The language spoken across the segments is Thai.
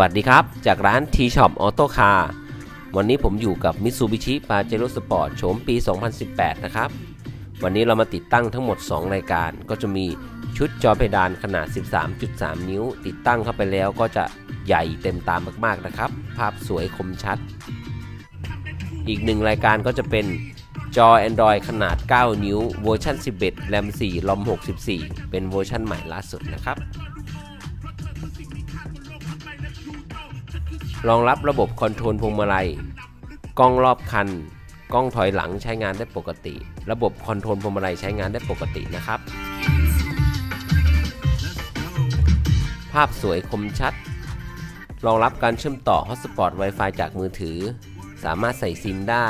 วัสดีครับ จากร้าน T-Shop Auto Car วันนี้ผมอยู่กับ Mitsubishi Pajero Sport โฉมปี 2018 นะครับ วันนี้เรามาติดตั้งทั้งหมด 2 รายการ ก็จะมีชุดจอเพดานขนาด 13.3 นิ้ว ติดตั้งเข้าไปแล้วก็จะใหญ่เต็มตามมากๆนะครับ ภาพสวยคมชัด อีกหนึ่งรายการก็จะเป็นจอ Android ขนาด 9 นิ้ว เวอร์ชัน11แรม4ลอม64 เป็นเวอร์ชันใหม่ล่าสุดนะครับ รองรับระบบคอนโทรลพวงมาลัย กล้องรอบคัน กล้องถอยหลังใช้งานได้ปกติ ระบบคอนโทรลพวงมาลัยใช้งานได้ปกตินะครับ ภาพสวยคมชัด รองรับการเชื่อมต่อ Hotspot Wi-Fi จากมือถือ สามารถใส่ซิมได้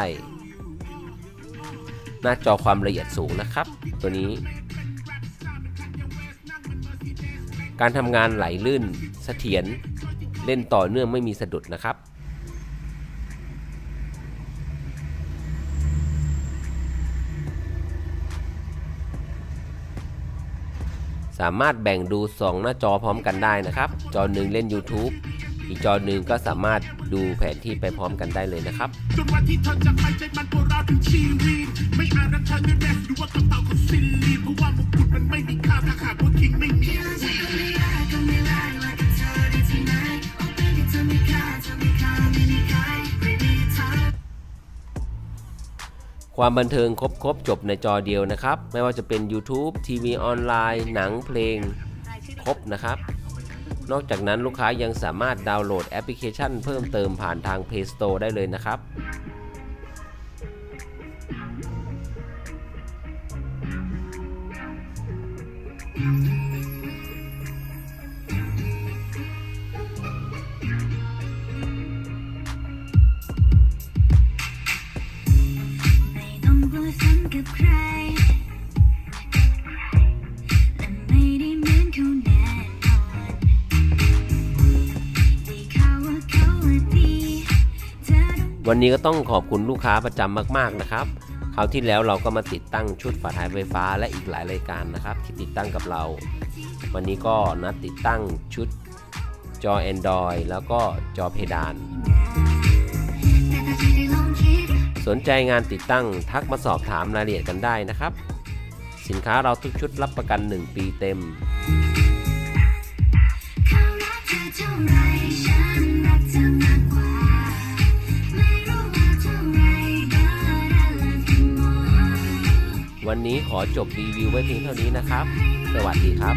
หน้าจอความละเอียดสูงนะครับ ตัวนี้ การทำงานไหลลื่นเสถียร เล่นต่อเนื่องไม่มีสะดุดนะครับสามารถแบ่งดู 2 หน้าจอพร้อมกันได้นะครับ จอหนึ่งเล่น YouTube อีกจอหนึ่งก็สามารถดูแผนที่ไปพร้อมกันได้เลยนะครับจนวันที่เธอจะไปใจมันปวดร้าถึงชีวิตไม่อาจรักเธอไม่แรกหรือว่ากระเป๋าของซิลลีเพราะว่ามงกุฎมันไม่มีค่าถ้าหากว่าคิงไม่มี ความบันเทิงครบครบจบในจอเดียวนะครับ ไม่ว่าจะเป็น YouTube ทีวีออนไลน์ หนังเพลง ครบนะครับ นอกจากนั้นลูกค้ายังสามารถดาวน์โหลดแอปพลิเคชันเพิ่มเติมผ่านทาง Play Store ได้เลยนะครับไกับใครและไม่ได้เหมือนเขาแน่นอนได้ข่าวว่าเขาว่าดีเธอต้อง วันนี้ก็ต้องขอบคุณลูกค้าประจำมาก ๆ นะครับ คราวที่แล้วเราก็มาติดตั้งชุดฝาท้ายไฟฟ้าและอีกหลายรายการนะครับ ที่ติดตั้งกับเรา วันนี้ก็นัดติดตั้งชุดจอ Android แล้วก็จอเพดาน แต่ก็จะได้ สนใจงานติดตั้งทักมาสอบถามรายละเอียดกันได้นะครับ สินค้าเราทุกชุดรับประกัน 1 ปีเต็มเขารักเธอเท่าไรฉันรักเธอมวันนี้ขอจบรีวิวไว้เพียงเท่านี้นะครับ สวัสดีครับ